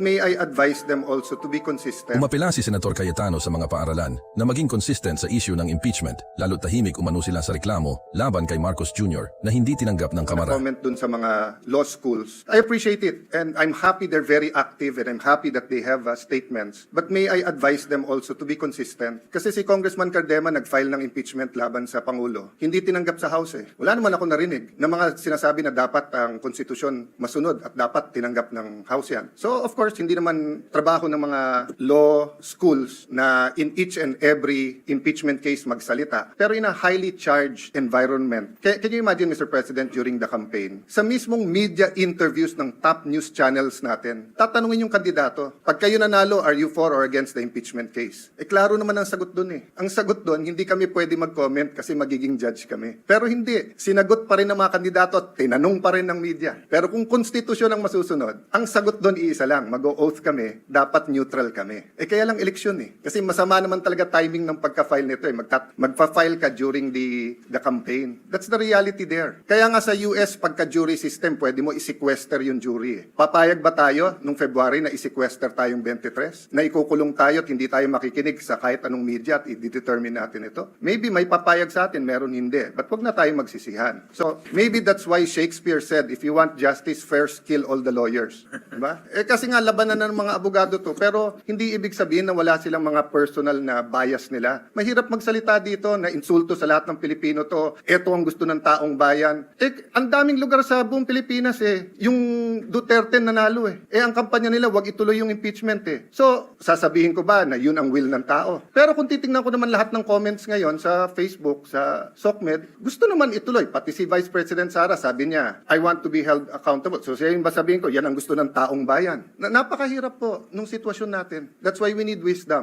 May I advise them also to be consistent? Umapela si Senator Cayetano sa mga paaralan na maging consistent sa issue ng impeachment, lalo tahimik umano sila sa reklamo laban kay Marcos Jr. na hindi tinanggap ng Kamara. comment dun sa mga law schools. I appreciate it and I'm happy they're very active and I'm happy that they have uh, statements. But may I advise them also to be consistent? Kasi si Congressman Cardema nag-file ng impeachment laban sa Pangulo. Hindi tinanggap sa House eh. Wala naman ako narinig na mga sinasabi na dapat ang konstitusyon masunod at dapat tinanggap ng House yan. So of course, hindi naman trabaho ng mga law schools na in each and every impeachment case magsalita. Pero in a highly charged environment. Can, can you imagine, Mr. President, during the campaign, sa mismong media interviews ng top news channels natin, tatanungin yung kandidato, pag kayo nanalo, are you for or against the impeachment case? Eh, klaro naman ang sagot dun eh. Ang sagot dun, hindi kami pwede mag-comment kasi magiging judge kami. Pero hindi. Sinagot pa rin ng mga kandidato at tinanong pa rin ng media. Pero kung konstitusyon ang masusunod, ang sagot doon iisa lang, mag-oath kami, dapat neutral kami. Eh kaya lang eleksyon eh. Kasi masama naman talaga timing ng pagka-file nito eh. Magta- magpa-file ka during the, the campaign. That's the reality there. Kaya nga sa US, pagka-jury system, pwede mo i-sequester yung jury eh. Papayag ba tayo nung February na i-sequester tayong 23? Na ikukulong tayo at hindi tayo makikinig sa kahit anong media at i-determine natin ito? Maybe may papayag sa atin, meron hindi. But wag na tayo magsisihan. So, maybe that's why Shakespeare said, if you want justice, first kill all the lawyers. Diba? Eh kasi nga labanan na ng mga abogado to, pero hindi ibig sabihin na wala silang mga personal na bias nila. Mahirap magsalita dito na insulto sa lahat ng Pilipino to, eto ang gusto ng taong bayan. Eh, ang daming lugar sa buong Pilipinas eh, yung Duterte nanalo eh. Eh, ang kampanya nila, wag ituloy yung impeachment eh. So, sasabihin ko ba na yun ang will ng tao? Pero kung titingnan ko naman lahat ng comments ngayon sa Facebook, sa SOCMED, gusto naman ituloy. Pati si Vice President Sara, sabi niya, I want to be held accountable. So, siya yung ba sabihin ko, yan ang gusto ng taong bayan. Na, napakahirap po nung sitwasyon natin. That's why we need wisdom.